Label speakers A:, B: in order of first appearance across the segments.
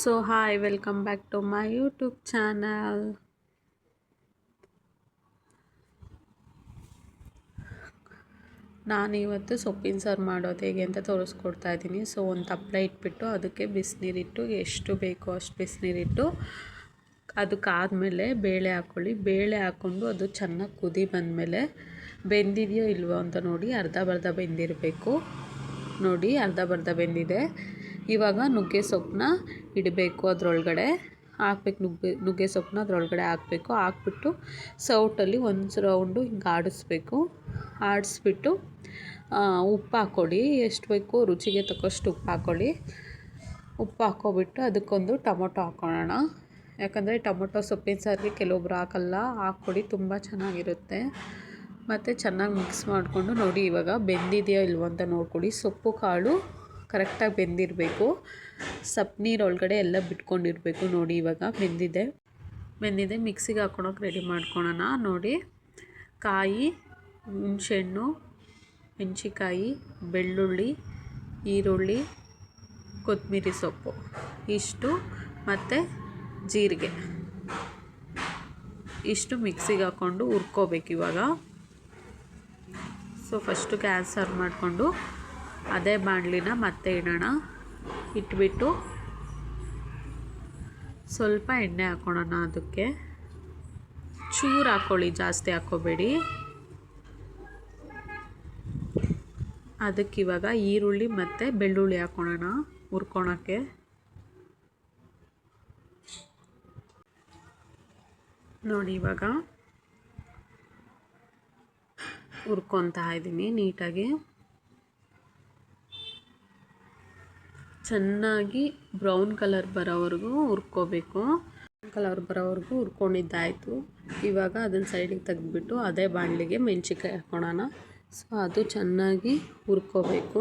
A: So hi welcome back to my YouTube channel ನಾನಿವತ್ತು ಸೊಪ್ಪಿನ ಸಾರು ಮಾಡೋದು ಹೇಗೆ ಅಂತ ತೋರಿಸ್ಕೊಡ್ತಾ ಇದ್ದೀನಿ. ಸೊ ಒಂದು ತಪ್ಪಲೆ ಇಟ್ಬಿಟ್ಟು ಅದಕ್ಕೆ ಬಿಸಿನೀರಿಟ್ಟು, ಎಷ್ಟು ಬೇಕೋ ಅಷ್ಟು ಬಿಸಿನೀರಿಟ್ಟು, ಅದಕ್ಕಾದಮೇಲೆ ಬೇಳೆ ಹಾಕ್ಕೊಳ್ಳಿ. ಬೇಳೆ ಹಾಕ್ಕೊಂಡು ಅದು ಚೆನ್ನಾಗಿ ಕುದಿ ಬಂದಮೇಲೆ ಬೆಂದಿದೆಯೋ ಇಲ್ವೋ ಅಂತ ನೋಡಿ ಅರ್ಧ ಬರ್ಧ ಬೆಂದಿರಬೇಕು. ನೋಡಿ ಅರ್ಧ ಬರ್ಧ ಬೆಂದಿದೆ. ಇವಾಗ ನುಗ್ಗೆ ಸೊಪ್ಪನ್ನ ಇಡಬೇಕು ಅದರೊಳಗಡೆ. ಹಾಕ್ಬೇಕು ನುಗ್ಗೆ ನುಗ್ಗೆ ಸೊಪ್ಪನ್ನ ಅದರೊಳಗಡೆ ಹಾಕಬೇಕು. ಹಾಕ್ಬಿಟ್ಟು ಸೌಟಲ್ಲಿ ಒಂದು ರೌಂಡು ಹಿಂಗೆ ಆಡಿಸ್ಬೇಕು. ಆಡಿಸ್ಬಿಟ್ಟು ಉಪ್ಪು ಹಾಕ್ಕೊಡಿ ಎಷ್ಟು ಬೇಕು ರುಚಿಗೆ ತಕ್ಕಷ್ಟು ಉಪ್ಪು ಹಾಕ್ಕೊಳ್ಳಿ. ಉಪ್ಪು ಹಾಕ್ಕೊಬಿಟ್ಟು ಅದಕ್ಕೊಂದು ಟೊಮೊಟೊ ಹಾಕ್ಕೊಳ್ಳೋಣ. ಯಾಕಂದರೆ ಟೊಮೊಟೊ ಸೊಪ್ಪಿನ ಸಾರಿಗೆ ಕೆಲವೊಬ್ರು ಹಾಕಲ್ಲ. ಹಾಕ್ಕೊಡಿ, ತುಂಬ ಚೆನ್ನಾಗಿರುತ್ತೆ. ಮತ್ತು ಚೆನ್ನಾಗಿ ಮಿಕ್ಸ್ ಮಾಡಿಕೊಂಡು ನೋಡಿ ಇವಾಗ ಬೆಂದಿದೆಯೋ ಇಲ್ವೋ ಅಂತ ನೋಡ್ಕೊಳ್ಳಿ ಸೊಪ್ಪು ಕಾಳು ಕರೆಕ್ಟಾಗಿ ಬೆಂದಿರಬೇಕು. ಸಪ್ ನೀರು ಒಳಗಡೆ ಎಲ್ಲ ಬಿಟ್ಕೊಂಡಿರಬೇಕು. ನೋಡಿ, ಇವಾಗ ಬೆಂದಿದೆ. ಬೆಂದಿದೆ. ಮಿಕ್ಸಿಗೆ ಹಾಕ್ಕೊಳಕ್ಕೆ ರೆಡಿ ಮಾಡ್ಕೊಳೋಣ. ನೋಡಿ, ಕಾಯಿ, ಹುಣಸೆಹಣ್ಣು ಮೆಣಸಿಕಾಯಿ ಬೆಳ್ಳುಳ್ಳಿ, ಈರುಳ್ಳಿ, ಕೊತ್ತಂಬರಿ ಸೊಪ್ಪು. ಇಷ್ಟು ಮತ್ತು ಜೀರಿಗೆ. ಇಷ್ಟು ಮಿಕ್ಸಿಗೆ ಹಾಕ್ಕೊಂಡು ಹುರ್ಕೋಬೇಕು ಇವಾಗ. ಸೊ ಫಸ್ಟು ಗ್ಯಾಸ್ ಆನ್ ಮಾಡಿಕೊಂಡು ಅದೇ ಬಾಣಲಿನ ಮತ್ತೆ ಇಡೋಣ ಇಟ್ಬಿಟ್ಟು ಸ್ವಲ್ಪ ಎಣ್ಣೆ ಹಾಕ್ಕೊಳ್ಳೋಣ ಅದಕ್ಕೆ. ಚೂರು ಹಾಕ್ಕೊಳ್ಳಿ ಜಾಸ್ತಿ ಹಾಕ್ಕೋಬೇಡಿ ಅದಕ್ಕೆ ಇವಾಗ ಈರುಳ್ಳಿ ಮತ್ತು ಬೆಳ್ಳುಳ್ಳಿ ಹಾಕ್ಕೊಳ್ಳೋಣ ಹುರ್ಕೊಳಕ್ಕೆ. ನೋಡಿ ಇವಾಗ ಹುರ್ಕೊತಾ ಇದ್ದೀನಿ ನೀಟಾಗಿ. ಚೆನ್ನಾಗಿ ಬ್ರೌನ್ ಕಲರ್ ಬರೋವರೆಗೂ ಹುರ್ಕೋಬೇಕು. ಕಲರ್ ಬರೋವರೆಗೂ ಹುರ್ಕೊಂಡಿದ್ದಾಯಿತು. ಇವಾಗ ಅದನ್ನು ಸೈಡಿಗೆ ತೆಗೆದ್ಬಿಟ್ಟು ಅದೇ ಬಾಣಲಿಗೆ ಮೆಣಸಿನ್ಕಾಯಿ ಹಾಕೋಣ ಸೊ, ಅದು ಚೆನ್ನಾಗಿ ಹುರ್ಕೋಬೇಕು.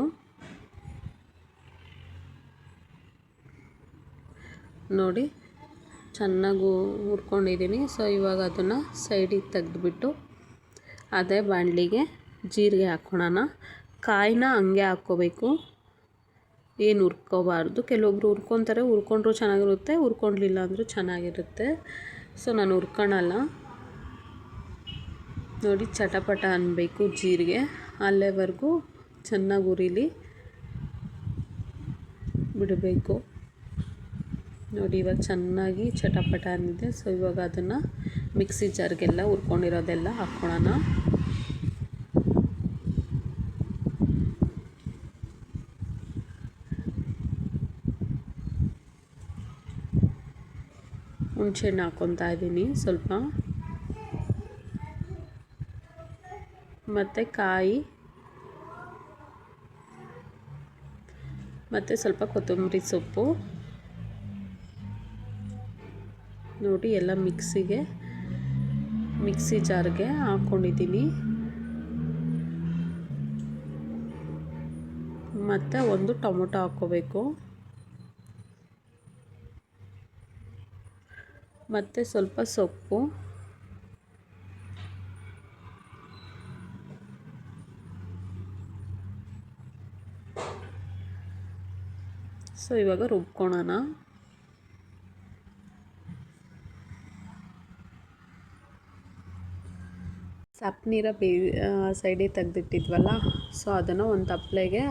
A: ನೋಡಿ, ಚೆನ್ನಾಗಿ ಹುರ್ಕೊಂಡಿದ್ದೀನಿ. ಸೊ, ಇವಾಗ ಅದನ್ನು ಸೈಡಿಗೆ ತೆಗೆದ್ಬಿಟ್ಟು ಅದೇ ಬಾಣಲಿಗೆ ಜೀರಿಗೆ ಹಾಕೋಣ ಕಾಯಿನ ಹಂಗೆ ಹಾಕ್ಕೋಬೇಕು ಏನು ಹುರ್ಕೋಬಾರ್ದು. ಕೆಲವೊಬ್ರು ಹುರ್ಕೊತಾರೆ, ಹುರ್ಕೊಂಡ್ರು ಚೆನ್ನಾಗಿರುತ್ತೆ, ಹುರ್ಕೊಂಡ್ಲಿಲ್ಲ ಅಂದರೂ ಚೆನ್ನಾಗಿರುತ್ತೆ. ಸೊ ನಾನು ಹುರ್ಕೊಳಲ್ಲ ನೋಡಿ, ಚಟಪಟ ಅನ್ನಬೇಕು ಜೀರಿಗೆ. ಅಲ್ಲೇವರೆಗೂ ಚೆನ್ನಾಗಿ ಉರಿಲಿ ಬಿಡಬೇಕು. ನೋಡಿ, ಇವಾಗ ಚೆನ್ನಾಗಿ ಚಟಪಟ ಅಂದಿದೆ. ಸೊ ಇವಾಗ ಅದನ್ನು ಮಿಕ್ಸಿ ಜಾರ್ಗೆಲ್ಲ ಹುರ್ಕೊಂಡಿರೋದೆಲ್ಲ ಹಾಕ್ಕೊಳ್ಳೋಣ ಹುಣಸೆಹಣ್ಣು ಹಾಕ್ಕೊತಾ ಇದ್ದೀನಿ ಸ್ವಲ್ಪ. ಮತ್ತು ಕಾಯಿ. ಮತ್ತು ಸ್ವಲ್ಪ ಕೊತ್ತಂಬರಿ ಸೊಪ್ಪು. ನೋಡಿ ಎಲ್ಲ ಮಿಕ್ಸಿಗೆ, ಮಿಕ್ಸಿ ಜಾರ್ಗೆ ಹಾಕ್ಕೊಂಡಿದ್ದೀನಿ ಮತ್ತು ಒಂದು ಟೊಮೊಟೊ ಹಾಕ್ಕೋಬೇಕು. ಮತ್ತು ಸ್ವಲ್ಪ ಸೊಪ್ಪು. ಸೊ, ಇವಾಗ ರುಬ್ಕೊಳೋಣ. ಸಪ್ ನೀರ ಬೇ ಸೈಡಿಗೆ ತೆಗೆದಿಟ್ಟಿದ್ವಲ್ಲ, ಸೊ ಅದನ್ನು ಒಂದು ತಪ್ಪಲೆಗೆ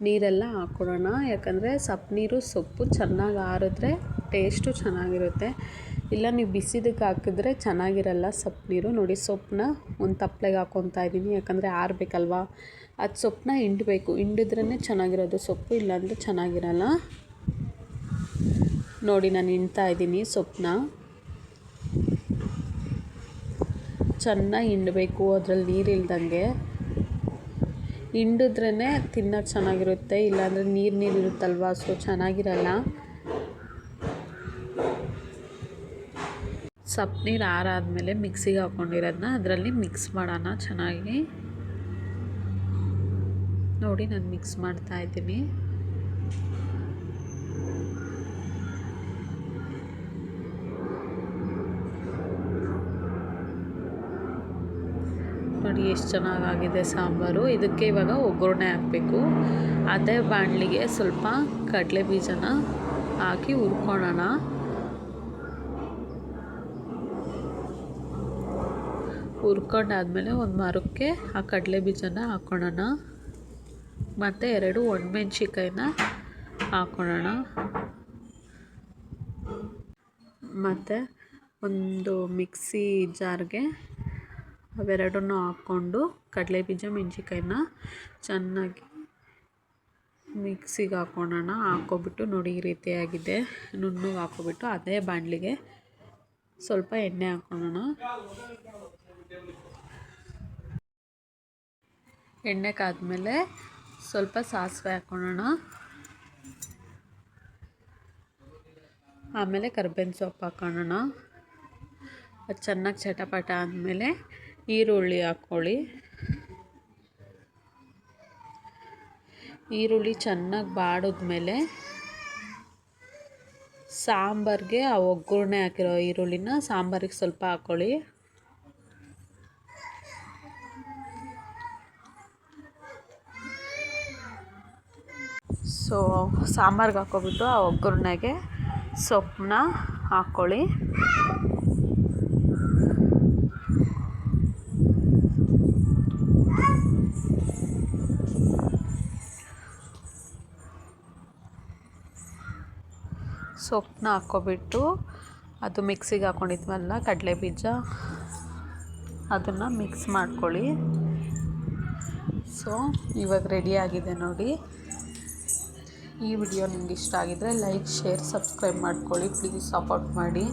A: ನೀರೆಲ್ಲ ಹಾಕ್ಕೊಡೋಣ. ಯಾಕಂದರೆ ಸಪ್ ನೀರು ಸೊಪ್ಪು ಚೆನ್ನಾಗಿ ಆರಿದ್ರೆ ಟೇಸ್ಟು ಚೆನ್ನಾಗಿರುತ್ತೆ. ಇಲ್ಲ, ನೀವು ಬಿಸಿದಕ್ಕೆ ಹಾಕಿದ್ರೆ ಚೆನ್ನಾಗಿರಲ್ಲ ಸೊಪ್ಪು ನೀರು. ನೋಡಿ, ಸೊಪ್ಪನ್ನ ಒಂದು ತಪ್ಪಲೆಗೆ ಹಾಕ್ಕೊತಾ ಇದ್ದೀನಿ. ಯಾಕಂದರೆ ಆರಬೇಕಲ್ವಾ ಅದು ಸೊಪ್ಪನ್ನ ಹಿಂಡಬೇಕು. ಹಿಂಡಿದ್ರೇ ಚೆನ್ನಾಗಿರೋದು ಸೊಪ್ಪು, ಇಲ್ಲಾಂದರೆ ಚೆನ್ನಾಗಿರಲ್ಲ. ನೋಡಿ, ನಾನು ಹಿಂಡ್ತಾ ಇದ್ದೀನಿ ಸೊಪ್ಪನ್ನ. ಚೆನ್ನಾಗಿ ಹಿಂಡಬೇಕು, ಅದ್ರಲ್ಲಿ ನೀರಿಲ್ದಂಗೆ ಹಿಂಡಿದ್ರೇ ತಿನ್ನೋಕೆ ಚೆನ್ನಾಗಿರುತ್ತೆ. ಇಲ್ಲಾಂದರೆ ನೀರು ನೀರು ಇರುತ್ತಲ್ವ? ಸೊ ಚೆನ್ನಾಗಿರಲ್ಲ. ಸಪ್ ನೀರು ಆರಾದಮೇಲೆ ಮಿಕ್ಸಿಗೆ ಹಾಕ್ಕೊಂಡಿರೋದನ್ನ ಅದರಲ್ಲಿ ಮಿಕ್ಸ್ ಮಾಡೋಣ ಚೆನ್ನಾಗಿ. ನೋಡಿ ನಾನು ಮಿಕ್ಸ್ ಮಾಡ್ತಾ ಇದ್ದೀನಿ. ನೋಡಿ ಎಷ್ಟು ಚೆನ್ನಾಗಾಗಿದೆ ಸಾಂಬಾರು. ಇದಕ್ಕೆ ಇವಾಗ ಒಗ್ಗರಣೆ ಹಾಕಬೇಕು. ಅದೇ ಬಾಣಲಿಗೆ ಸ್ವಲ್ಪ ಕಡಲೆ ಬೀಜನ ಹಾಕಿ ಹುರ್ಕೊಳೋಣ. ಹುರ್ಕೊಂಡಾದ್ಮೇಲೆ ಒಂದು ಮರಕ್ಕೆ ಆ ಕಡಲೆ ಬೀಜನ ಹಾಕ್ಕೊಳ್ಳೋಣ ಮತ್ತು ಎರಡು ಒಣಮೆಣ್ಸಿಕಾಯಿನ ಹಾಕ್ಕೊಳ್ಳೋಣ ಮತ್ತು ಒಂದು ಮಿಕ್ಸಿ ಜಾರ್ಗೆ ಅವೆರಡನ್ನೂ ಹಾಕ್ಕೊಂಡು ಕಡಲೆ ಬೀಜ ಮೆಣಸಿಕಾಯಿನ ಚೆನ್ನಾಗಿ ಮಿಕ್ಸಿಗೆ ಹಾಕ್ಕೊಳ್ಳೋಣ ಹಾಕ್ಕೊಬಿಟ್ಟು ನೋಡಿ ರೀತಿಯಾಗಿದೆ ನುಣ್ಣಗೆ ಹಾಕ್ಕೊಬಿಟ್ಟು ಅದೇ ಬಾಣಲಿಗೆ ಸ್ವಲ್ಪ ಎಣ್ಣೆ ಹಾಕ್ಕೊಳ್ಳೋಣ ಎಣ್ಣೆ ಕಾದ್ಮೇಲೆ ಸ್ವಲ್ಪ ಸಾಸಿವೆ ಹಾಕೊಳ್ಳೋಣ ಆಮೇಲೆ ಕರ್ಬೇವಿನ ಸೊಪ್ಪು ಹಾಕ್ಕೊಳ್ಳೋಣ ಅದು ಚೆನ್ನಾಗಿ ಚಟಪಟ ಆದಮೇಲೆ ಈರುಳ್ಳಿ ಹಾಕ್ಕೊಳ್ಳಿ ಈರುಳ್ಳಿ ಚೆನ್ನಾಗಿ ಬಾಡಿದ್ಮೇಲೆ ಸಾಂಬಾರಿಗೆ ಆ ಒಗ್ಗರಣೆ ಹಾಕಿರೋ ಈರುಳ್ಳಿನ ಸಾಂಬಾರಿಗೆ ಸ್ವಲ್ಪ ಹಾಕ್ಕೊಳ್ಳಿ ಸೊ, ಸಾಂಬಾರ್ಗೆ ಹಾಕ್ಕೊಬಿಟ್ಟು ಆ ಒಗ್ಗರಣೆಗೆ ಸೊಪ್ಪನ್ನ ಹಾಕ್ಕೊಳ್ಳಿ ಸೊಪ್ಪನ್ನ ಹಾಕ್ಕೊಬಿಟ್ಟು ಅದು ಮಿಕ್ಸಿಗೆ ಹಾಕ್ಕೊಂಡಿದ್ವಲ್ಲ ಕಡಲೆ ಬೀಜ ಅದನ್ನು ಮಿಕ್ಸ್ ಮಾಡ್ಕೊಳ್ಳಿ. ಸೊ, ಇವಾಗ ಆಗಿದೆ ನೋಡಿ. ಈ ವಿಡಿಯೋ ನಿಮ್ಗೆ ಇಷ್ಟ ಆಗಿದ್ದರೆ ಲೈಕ್ ಶೇರ್ ಸಬ್ಸ್ಕ್ರೈಬ್ ಮಾಡ್ಕೊಳ್ಳಿ. ಪ್ಲೀಸ್ ಸಪೋರ್ಟ್ ಮಾಡಿ.